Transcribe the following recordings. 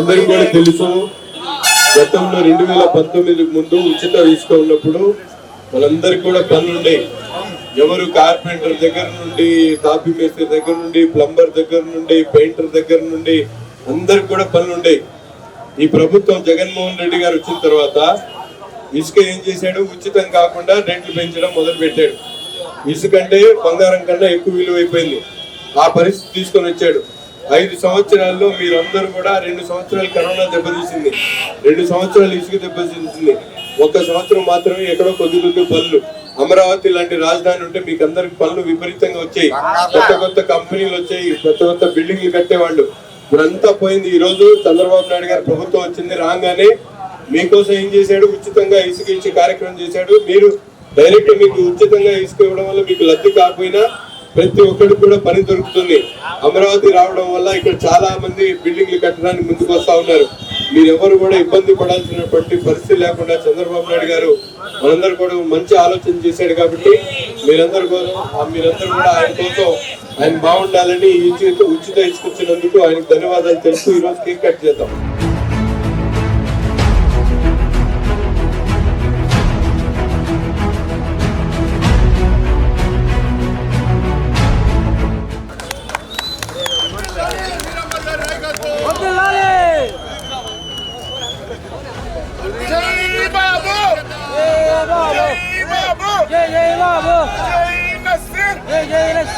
అందరికీ కూడా తెలుసు. గతంలో రెండు వేల పంతొమ్మిది ముందు ఉచిత ఇసుక ఉన్నప్పుడు వాళ్ళందరికీ కూడా పనులు ఉండేవి ఎవరు కార్పెంటర్ దగ్గర నుండి తాపీ మేస్త్రి దగ్గర నుండి ప్లంబర్ దగ్గర నుండి పెయింటర్ దగ్గర నుండి అందరికి కూడా పనులు ఈ ప్రభుత్వం జగన్మోహన్ రెడ్డి గారు వచ్చిన తర్వాత ఇసుక ఏం చేశాడు? ఉచితం కాకుండా రేట్లు పెంచడం మొదలు పెట్టాడు ఇసుక అంటే బంగారం కన్నా ఎక్కువ విలువైపోయింది. ఆ పరిస్థితి తీసుకొని వచ్చాడు. ఐదు సంవత్సరాల్లో మీరందరూ కూడా రెండు సంవత్సరాలు కరోనా దెబ్బతీసింది రెండు సంవత్సరాలు ఇసుక దెబ్బతీసింది ఒక్క సంవత్సరం మాత్రమే ఎక్కడో కొద్ది కొద్ది పనులు అమరావతి లాంటి రాజధాని ఉంటే మీకు అందరికి పనులు విపరీతంగా వచ్చాయి. కొత్త కొత్త కంపెనీలు వచ్చాయి. కొత్త కొత్త బిల్డింగ్లు కట్టేవాళ్ళు. ఇప్పుడంతా పోయింది. ఈ రోజు చంద్రబాబు నాయుడు గారి ప్రభుత్వం వచ్చింది రాగానే మీకోసం ఏం చేశాడు? ఉచితంగా ఇసుక ఇచ్చే కార్యక్రమం చేశాడు. మీరు డైరెక్ట్ మీకు ఉచితంగా ఇసుక ఇవ్వడం వల్ల మీకు లబ్ధి కాకపోయినా ప్రతి ఒక్కరికి కూడా పని దొరుకుతుంది. అమరావతి రావడం వల్ల ఇక్కడ చాలా మంది బిల్డింగ్లు కట్టడానికి ముందుకు వస్తా ఉన్నారు. మీరెవరు కూడా ఇబ్బంది పడాల్సినటువంటి పరిస్థితి లేకుండా చంద్రబాబు నాయుడు గారు మనందరూ కూడా మంచి ఆలోచన చేశాడు కాబట్టి మీరందరూ కూడా మీరందరూ కూడా ఆయన కోసం ఆయన బాగుండాలని ఉచిత ఉచిత ఇచ్చుకొచ్చినందుకు ఆయనకు ధన్యవాదాలు తెలుస్తూ ఈ కేక్ కట్ చేద్దాం.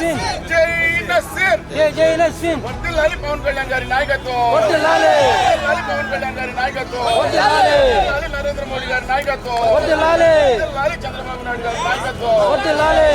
లక్ష్మీ జై జై జై లక్ష్మీ వర్దిల్లాలి పవన్ కళ్యాణ్ గారి నాయకత్వం. వద్దులాలి వర్దిల్లాలి పవన్ కళ్యాణ్ గారి నాయకత్వం. వద్దులాలి వర్దిల్లాలి నరేంద్ర మోడీ గారి నాయకత్వం. వద్దులాలి వర్దిల్లాలి చంద్రబాబు నాయుడు గారి నాయకత్వం. వద్దులాలి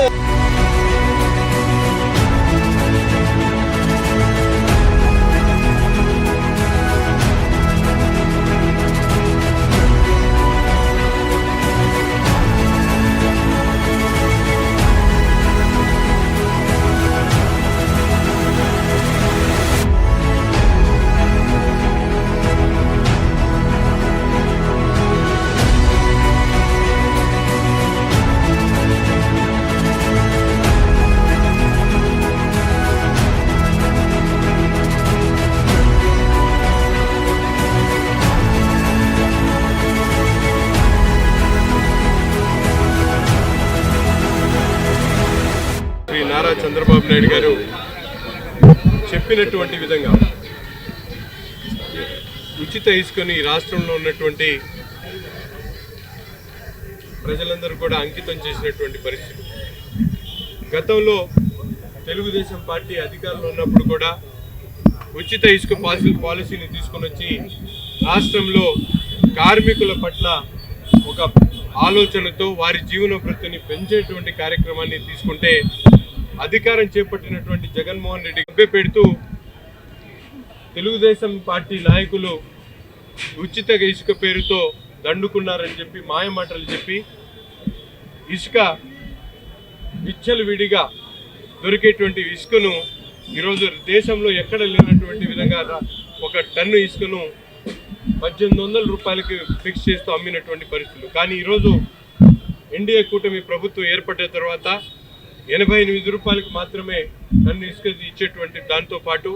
చంద్రబాబు నాయుడు గారు చెప్పినటువంటి విధంగా ఉచిత ఇసుకని రాష్ట్రంలో ఉన్నటువంటి ప్రజలందరూ కూడా అంకితం చేసినటువంటి పరిస్థితి. గతంలో తెలుగుదేశం పార్టీ అధికారంలో ఉన్నప్పుడు కూడా ఉచిత ఇసుక పాలసీ పాలసీని తీసుకొని వచ్చి రాష్ట్రంలో కార్మికుల పట్ల ఒక ఆలోచనతో వారి జీవన వృత్తిని పెంచేటువంటి కార్యక్రమాన్ని తీసుకుంటే అధికారం చేపట్టినటువంటి జగన్మోహన్ రెడ్డి గబ్బె పెడుతూ తెలుగుదేశం పార్టీ నాయకులు ఉచిత ఇసుక పేరుతో దండుకున్నారని చెప్పి మాయమాటలు చెప్పి ఇసుక విచ్చలు విడిగా దొరికేటువంటి ఇసుకను ఈరోజు దేశంలో ఎక్కడ లేనటువంటి విధంగా ఒక టన్ను ఇసుకను పద్దెనిమిది వందల రూపాయలకి ఫిక్స్ చేస్తూ అమ్మినటువంటి పరిస్థితులు. కానీ ఈరోజు ఎన్డీఏ కూటమి ప్రభుత్వం ఏర్పడిన తర్వాత ఎనభై ఎనిమిది రూపాయలకు మాత్రమే టన్ను ఇసుక ఇచ్చేటువంటి దాంతో పాటు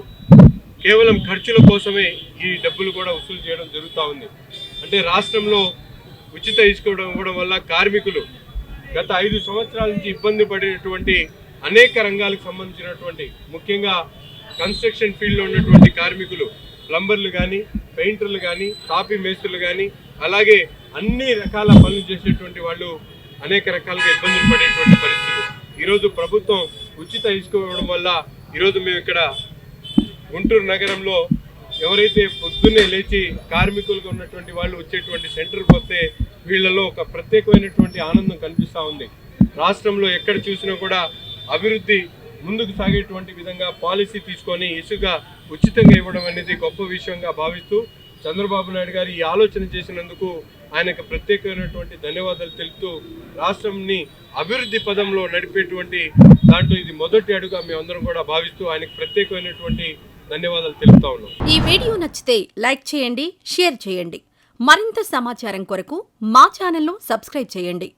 కేవలం ఖర్చుల కోసమే ఈ డబ్బులు కూడా వసూలు చేయడం జరుగుతూ ఉంది. అంటే రాష్ట్రంలో ఉచిత ఇసుక ఇవ్వడం వల్ల కార్మికులు గత ఐదు సంవత్సరాల నుంచి ఇబ్బంది పడినటువంటి అనేక రంగాలకు సంబంధించినటువంటి ముఖ్యంగా కన్స్ట్రక్షన్ ఫీల్డ్లో ఉన్నటువంటి కార్మికులు ప్లంబర్లు కానీ పెయింటర్లు కానీ తాపీ మేస్త్రులు కానీ అలాగే అన్ని రకాల పనులు చేసేటువంటి వాళ్ళు అనేక రకాలుగా ఇబ్బందులు పడేటువంటి పరిస్థితి ఈరోజు ప్రభుత్వం ఉచిత ఇసుక ఇవ్వడం వల్ల ఈరోజు మేము ఇక్కడ గుంటూరు నగరంలో ఎవరైతే పొద్దున్నే లేచి కార్మికులుగా ఉన్నటువంటి వాళ్ళు వచ్చేటువంటి సెంటర్కి వస్తే వీళ్ళలో ఒక ప్రత్యేకమైనటువంటి ఆనందం కనిపిస్తూ ఉంది. రాష్ట్రంలో ఎక్కడ చూసినా కూడా అభివృద్ధి ముందుకు సాగేటువంటి విధంగా పాలసీ తీసుకొని ఇసుక ఉచితంగా ఇవ్వడం అనేది గొప్ప విషయంగా భావిస్తూ చంద్రబాబు నాయుడు గారు ఈ ఆలోచన చేసినందుకు ఆయనకు ప్రత్యేకమైనటువంటి ధన్యవాదాలు తెలుపుతూ రాష్ట్రంని అభివృద్ధి పదంలో నడిపేటువంటి దాంట్లో ఇది మొదటి అడుగా మేమందరం కూడా భావిస్తూ ఆయనకు ప్రత్యేకమైనటువంటి ధన్యవాదాలు తెలుపుతా ఉన్నాం. ఈ వీడియో నచ్చితే లైక్ చేయండి షేర్ చేయండి. మరింత సమాచారం కొరకు మా ఛానల్ను సబ్స్క్రైబ్ చేయండి.